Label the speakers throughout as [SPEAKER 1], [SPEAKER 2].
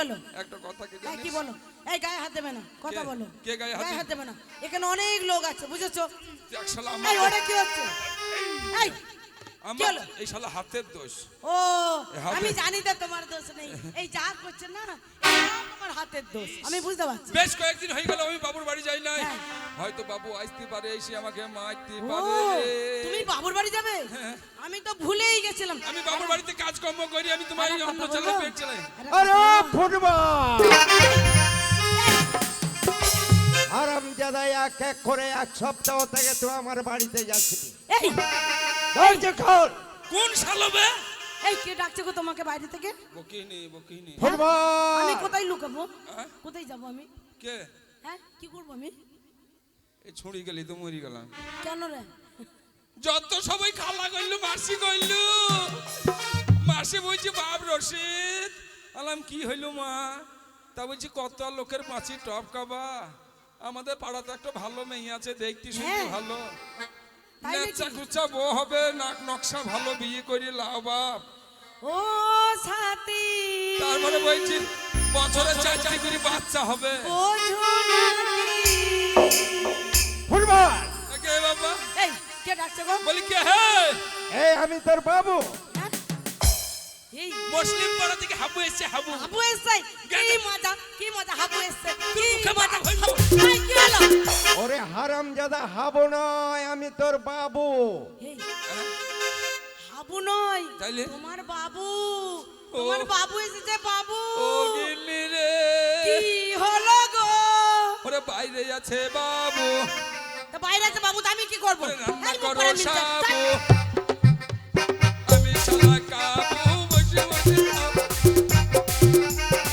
[SPEAKER 1] হলো
[SPEAKER 2] একটা কথা কি
[SPEAKER 1] জানিস কি বলো? এই গায়ে হাত দেবে না কথা বলো।
[SPEAKER 2] কে গায়ে হাত
[SPEAKER 1] গায়ে হাত দেবে না। এখানে অনেক লোক আছে বুঝেছ?
[SPEAKER 2] এক শালা
[SPEAKER 1] এই ওটা কি হচ্ছে? এই
[SPEAKER 2] আমার এই শালা হাতের দোষ।
[SPEAKER 1] ও আমি জানি তো তোমার দোষ নেই। এই যা করছে না এই হাতের দোষ। আমি বুঝতে পারছি।
[SPEAKER 2] বেশ কয়েকদিন হয়ে গেল আমি বাবুর বাড়ি যাই নাই।
[SPEAKER 1] হ্যাঁ।
[SPEAKER 2] হয়তো বাবু আসতে পারে এসে আমাকে মারতে পারে।
[SPEAKER 1] তুমি বাবুর বাড়ি যাবে। আমি তো ভুলেই গেছিলাম।
[SPEAKER 2] আমি বাবুর বাড়িতে কাজকর্ম করি আমি তোমার এই অন্য চালাই পেট চালাই।
[SPEAKER 3] আরে ফুটবল! আরাম দাদা এক এক করে এক সপ্তাহ থেকে তুই আমার বাড়িতে যাচ্ছিলি
[SPEAKER 1] এই!
[SPEAKER 3] ধৈর্য
[SPEAKER 2] কোন শালবে
[SPEAKER 1] এই কে ডাকছে গো তোমাকে বাইরে থেকে?
[SPEAKER 2] বকিনি বকিনি।
[SPEAKER 1] আমি কোথায় লুকাবো?
[SPEAKER 2] হ্যাঁ?
[SPEAKER 1] কোথায় যাব আমি?
[SPEAKER 2] কে?
[SPEAKER 1] হ্যাঁ কি করব আমি?
[SPEAKER 2] এই ছুঁড়ি গেলি তো মরি গেলাম।
[SPEAKER 1] কেন রে?
[SPEAKER 2] যত সবাই খালা কইলু মাসি কইলু। মাসি বলছি বাপ রশিদ। আলাম কি হইল মা? তা বলছি কত লোকের পাঁচি টপ কাবা। আমাদের পাড়াতে একটা ভালো মেয়ে আছে দেখতে শুনতে
[SPEAKER 1] হ্যাঁ।
[SPEAKER 2] ভালো? নেচা কুচা বউ হবে নাক নকশা ভালো বিয়ে করে লাও বাপ।
[SPEAKER 1] ও সাথী।
[SPEAKER 2] তারপরে বলছি বছরে চার করে বাচ্চা হবে?
[SPEAKER 3] ফুটবল
[SPEAKER 2] কে বাবা।
[SPEAKER 1] এই কে ডাকছে গো?
[SPEAKER 2] বলি কে হে
[SPEAKER 3] এই আমি তোর বাবু।
[SPEAKER 1] হ্যাঁ? এই।
[SPEAKER 2] মুসলিম পাড়া থেকে হাবু এসছে হাবু।
[SPEAKER 1] হাবু এসছে? কি মজা কি মজা হাবু এসছে। কি মজা
[SPEAKER 3] ওরে হারাম দাদা হাবো নয় আমি তোর বাবু।
[SPEAKER 1] এই, হাবু নয়।
[SPEAKER 2] তাইলে?
[SPEAKER 1] তোমার বাবু। তোমার বাবু এসেছে বাবু।
[SPEAKER 2] রে।
[SPEAKER 1] কি হলো গো?
[SPEAKER 2] ওরে বাইরে আছে বাবু।
[SPEAKER 1] তা বাইরে আছে বাবু আমি কি করব?
[SPEAKER 2] রান্না করো সাবু। আমি শালা কাবু বসে বসে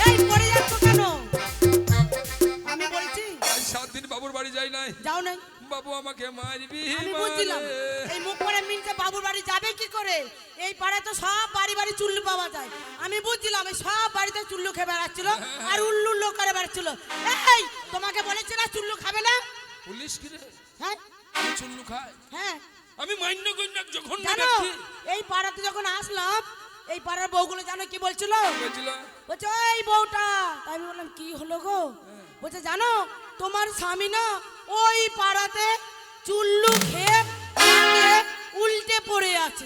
[SPEAKER 1] এই পড়ে যাচ্ছ কেন? আমি বলছি।
[SPEAKER 2] সাত দিন বাবুর বাড়ি যাই নাই।
[SPEAKER 1] যাও নাই।
[SPEAKER 2] বাবু আমাকে মারবি
[SPEAKER 1] আমি বুঝছিলাম। এই মুখ করে মিলছে বাবুর বাড়ি যাবে কি করে? এই পাড়ায় তো সব বাড়ি বাড়ি চুল্লু পাওয়া যায়। আমি বুঝছিলাম এই সব বাড়িতে চুল্লু খেয়ে বেড়াচ্ছিল আর উল্লু উল্লু করে বেড়াচ্ছিল। এই তোমাকে বলেছি না চুল্লু খাবে না?
[SPEAKER 2] পুলিশ কি রে?
[SPEAKER 1] হ্যাঁ?
[SPEAKER 2] চুল্লু খাই?
[SPEAKER 1] হ্যাঁ।
[SPEAKER 2] আমি মান্য কন্যা যখন
[SPEAKER 1] জানো এই পাড়াতে যখন আসলাম এই পাড়ার বউগুলো জানো কি বলছিল?
[SPEAKER 2] বলছিল?
[SPEAKER 1] বলছে এই বউটা। আমি বললাম কি হলো গো? বলছে জানো তোমার স্বামী না ওই পাড়াতে চুল্লু খেয়ে উল্টে পড়ে আছে।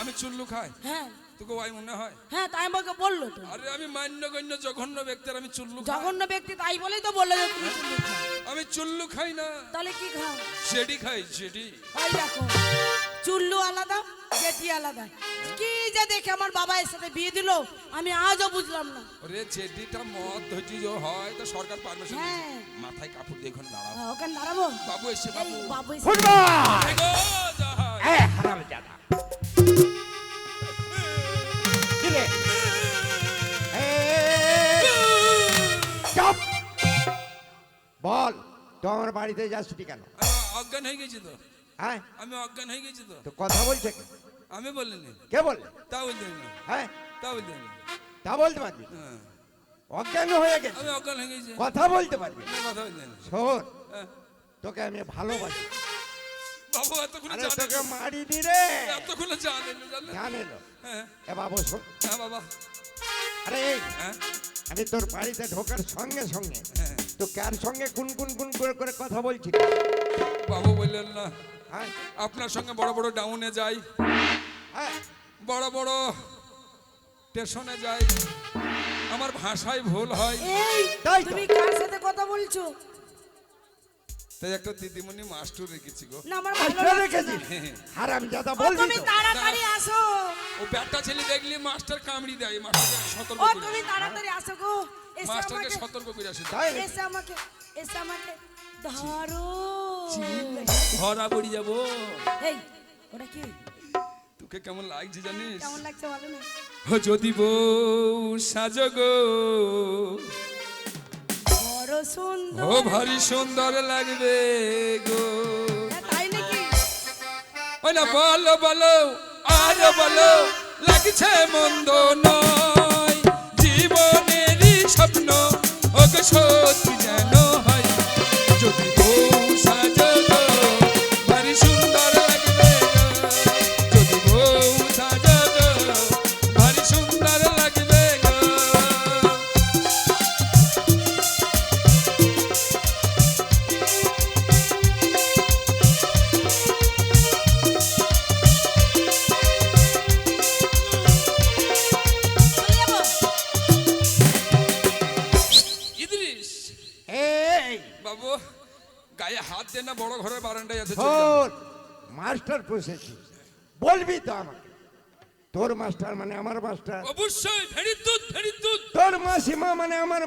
[SPEAKER 2] আমি- চুল্লু খাই।
[SPEAKER 1] হ্যাঁ।
[SPEAKER 2] তোকে ভাই মনে হয়?
[SPEAKER 1] হ্যাঁ তাই আমাকে বলল তো।
[SPEAKER 2] আরে আমি মান্য গণ্য জঘন্য ব্যক্তির আমি চুল্লু খাই।
[SPEAKER 1] জঘন্য ব্যক্তি তাই বলেই তো বলল যে তুমি চুল্লু খাও।
[SPEAKER 2] আমি চুল্লু খাই না।
[SPEAKER 1] তাহলে কি খাও?
[SPEAKER 2] সেডি খাই সেডি
[SPEAKER 1] ওই দেখো চুল্লু আলাদা জেঠি আলাদা। কি যে দেখে আমার বাবা এর সাথে বিয়ে দিল আমি আজও বুঝলাম না।
[SPEAKER 2] ওরে জেডিটা মদ ধৈর্য যে হয় তো সরকার পারমিশন
[SPEAKER 1] হ্যাঁ।
[SPEAKER 2] মাথায় কাপড় দিয়ে এখন দাঁড়াও।
[SPEAKER 1] হ্যাঁ, ওখানে দাঁড়াবো।
[SPEAKER 2] বাবু এসে বাবু।
[SPEAKER 1] বাবু এসে-
[SPEAKER 3] আমার বাড়িতে যাচ্ছি কেন?
[SPEAKER 2] অজ্ঞান হয়ে গেছি তো।
[SPEAKER 3] হ্যাঁ?
[SPEAKER 2] আমি অজ্ঞান হয়ে গেছি তো।
[SPEAKER 3] তো কথা বলছে কে?
[SPEAKER 2] আমি বলিনি।
[SPEAKER 3] কে বললে?
[SPEAKER 2] তা বলতে না।
[SPEAKER 3] হ্যাঁ?
[SPEAKER 2] তা বলতে না।
[SPEAKER 3] তা বলতে পারবি?
[SPEAKER 2] হ্যাঁ,
[SPEAKER 3] অজ্ঞান হয়ে গেছে।
[SPEAKER 2] আমি অজ্ঞান হয়ে গেছি।
[SPEAKER 3] কথা বলতে পারবি?
[SPEAKER 2] কথা বলতে না।
[SPEAKER 3] শোন
[SPEAKER 2] হ্যাঁ।
[SPEAKER 3] তোকে আমি ভালোবাসি।
[SPEAKER 2] বাবু এতক্ষণ জানে
[SPEAKER 3] তোকে মারিনি রে।
[SPEAKER 2] এতক্ষণ জানে না
[SPEAKER 3] জানে
[SPEAKER 2] হ্যাঁ।
[SPEAKER 3] এ বাবু শোন।
[SPEAKER 2] হ্যাঁ বাবা।
[SPEAKER 3] আরে
[SPEAKER 2] হ্যাঁ?
[SPEAKER 3] আমি তোর বাড়িতে ঢোকার সঙ্গে সঙ্গে
[SPEAKER 2] হ্যাঁ।
[SPEAKER 3] তো কার সঙ্গে কোন কোন কোন করে করে কথা বলছি
[SPEAKER 2] বাবু বললেন না।
[SPEAKER 3] হ্যাঁ।
[SPEAKER 2] আপনার সঙ্গে বড় বড় ডাউনে যাই।
[SPEAKER 3] হ্যাঁ।
[SPEAKER 2] বড় বড় স্টেশনে যাই। আমার ভাষায় ভুল হয়।
[SPEAKER 1] এই
[SPEAKER 3] তাই
[SPEAKER 1] তুমি কার সাথে কথা বলছো?
[SPEAKER 2] তাই একটা দিদিমণি মাস্টার রেখেছি গো।
[SPEAKER 1] না আমার ভালো
[SPEAKER 3] আচ্ছা রেখেছি
[SPEAKER 1] না।
[SPEAKER 3] হারাম জাদা বলবি
[SPEAKER 1] তুমি তাড়াতাড়ি আসো।
[SPEAKER 2] ও ব্যাটটা ছেলে দেখলি মাস্টার কামড়ি দেয় মাস্টারকে সতর্ক
[SPEAKER 1] ও
[SPEAKER 2] করে।
[SPEAKER 1] তুমি তাড়াতাড়ি আসো গো।
[SPEAKER 2] মাস্টারকে সতর্ক করে আসি।
[SPEAKER 3] তাই
[SPEAKER 1] এসে আমাকে এসে আমাকে ধরো।
[SPEAKER 2] ধরা পড়ি যাব।
[SPEAKER 1] এই ওটা কি?
[SPEAKER 2] তোকে কেমন লাগছে জানিস?
[SPEAKER 1] কেমন লাগছে ভালো না।
[SPEAKER 2] যদি বউ সাজগো
[SPEAKER 1] সুন্দর।
[SPEAKER 2] ও ভারী সুন্দর লাগবে গো।
[SPEAKER 1] তাই নাকি?
[SPEAKER 2] ওই না বলো বলো আর বলো লাগছে মন্দ নয়। গায়ে হাত দেন না বড় ঘরে বারান্দায় আছে চলে
[SPEAKER 3] মাস্টার পুষেছি বলবি তো আমাকে। তোর মাস্টার মানে আমার মাস্টার।
[SPEAKER 2] অবশ্যই দুধ ভেরি দুধ।
[SPEAKER 3] তোর মাসিমা মানে আমার